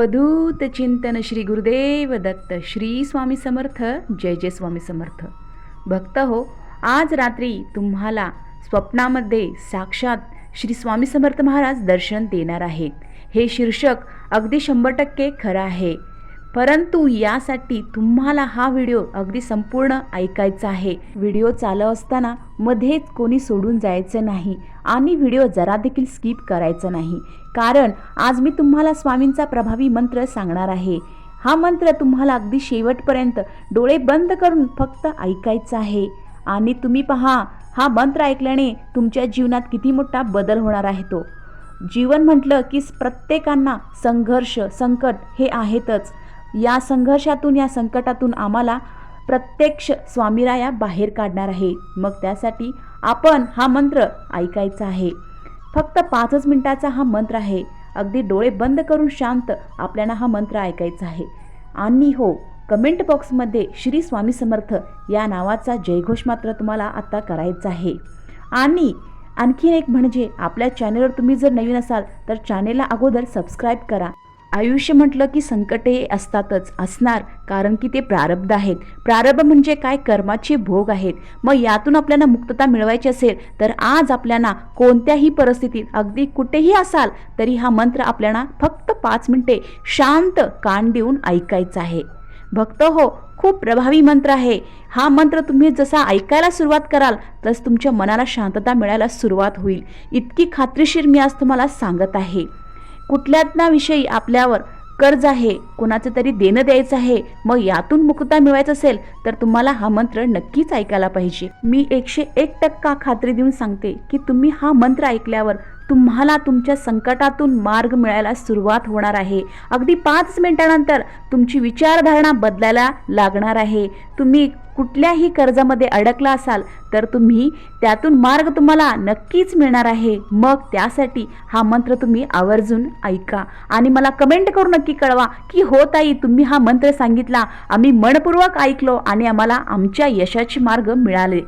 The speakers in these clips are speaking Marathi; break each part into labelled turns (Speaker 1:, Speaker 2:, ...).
Speaker 1: अवधूत चिंतन श्री गुरुदेव दत्त श्री स्वामी समर्थ. जय जय स्वामी समर्थ. भक्त हो आज रात्री तुम्हाला स्वप्नामध्ये साक्षात श्री स्वामी समर्थ महाराज दर्शन देणार आहेत. हे शीर्षक अगदी शंभर टक्के खरं आहे. परंतु यासाठी तुम्हाला हा व्हिडिओ अगदी संपूर्ण ऐकायचा आहे. व्हिडिओ चालू असताना मध्येच कोणी सोडून जायचं नाही आणि व्हिडिओ जरा देखील स्किप करायचं नाही. कारण आज मी तुम्हाला स्वामींचा प्रभावी मंत्र सांगणार आहे. हा मंत्र तुम्हाला अगदी शेवटपर्यंत डोळे बंद करून फक्त ऐकायचा आहे. आणि तुम्ही पहा हा मंत्र ऐकल्याने तुमच्या जीवनात किती मोठा बदल होणार आहे तो. जीवन म्हटलं की प्रत्येकांना संघर्ष संकट हे आहेतच. या संघर्षातून या संकटातून आम्हाला प्रत्यक्ष स्वामीराया बाहेर काढणार आहे. मग त्यासाठी आपण हा मंत्र ऐकायचा आहे. फक्त पाचच मिनिटाचा हा मंत्र आहे. अगदी डोळे बंद करून शांत आपल्याला हा मंत्र ऐकायचा आहे. आणि हो कमेंट बॉक्समध्ये श्री स्वामी समर्थ या नावाचा जयघोष मात्र तुम्हाला आता करायचा आहे. आणि आणखीन एक म्हणजे आपल्या चॅनलवर तुम्ही जर नवीन असाल तर चॅनेलला अगोदर सबस्क्राईब करा. आयुष्य म्हटलं की संकटे असतातच असणार कारण की ते प्रारब्ध आहेत. प्रारब्ध म्हणजे काय? कर्माचे भोग आहेत. मग यातून आपल्याला मुक्तता मिळवायची असेल तर आज आपल्याला कोणत्याही परिस्थितीत अगदी कुठेही असाल तरी हा मंत्र आपल्याला फक्त पाच मिनिटे शांत कान देऊन ऐकायचा आहे. भक्त हो खूप प्रभावी मंत्र आहे. हा मंत्र तुम्ही जसा ऐकायला सुरुवात कराल तस तुमच्या मनाला शांतता मिळायला सुरुवात होईल. इतकी खात्रीशीर मी आज तुम्हाला सांगत आहे. कुठल्याच विषयी आपल्यावर कर्ज आहे कोणाचं तरी देणं द्यायचं आहे मग यातून मुक्तता मिळवायचं असेल तर तुम्हाला हा मंत्र नक्कीच ऐकायला पाहिजे. मी एकशे एक टक्का खात्री देऊन सांगते की तुम्ही हा मंत्र ऐकल्यावर तुम्हाला तुमच्या संकटातून मार्ग मिळायला सुरुवात होणार आहे. अगदी पाच मिनिटानंतर तुमची विचारधारणा बदलायला लागणार आहे. तुम्ही कुठल्याही कर्जामध्ये अडकला असाल तर तुम्ही त्यातून मार्ग तुम्हाला नक्कीच मिळणार आहे. मग त्यासाठी हा मंत्र तुम्ही आवर्जून ऐका. आणि मला कमेंट करून नक्की कळवा की हो ताई तुम्ही हा मंत्र सांगितला. आम्ही मनपूर्वक ऐकलो आणि आम्हाला आमच्या यशाचे मार्ग मिळाले.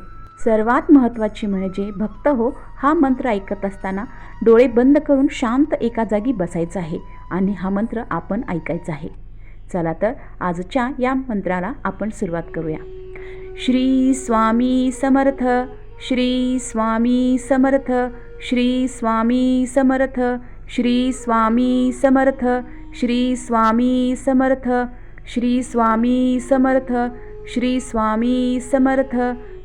Speaker 1: सर्वात महत्त्वाची म्हणजे भक्त हो हा मंत्र ऐकत असताना डोळे बंद करून शांत एका जागी बसायचं आहे आणि हा मंत्र आपण ऐकायचा आहे. चला तर आजच्या या मंत्राला आपण सुरुवात करूया. श्री स्वामी समर्थ श्री स्वामी समर्थ श्री स्वामी समर्थ श्री स्वामी समर्थ श्री स्वामी समर्थ श्री स्वामी समर्थ श्री स्वामी समर्थ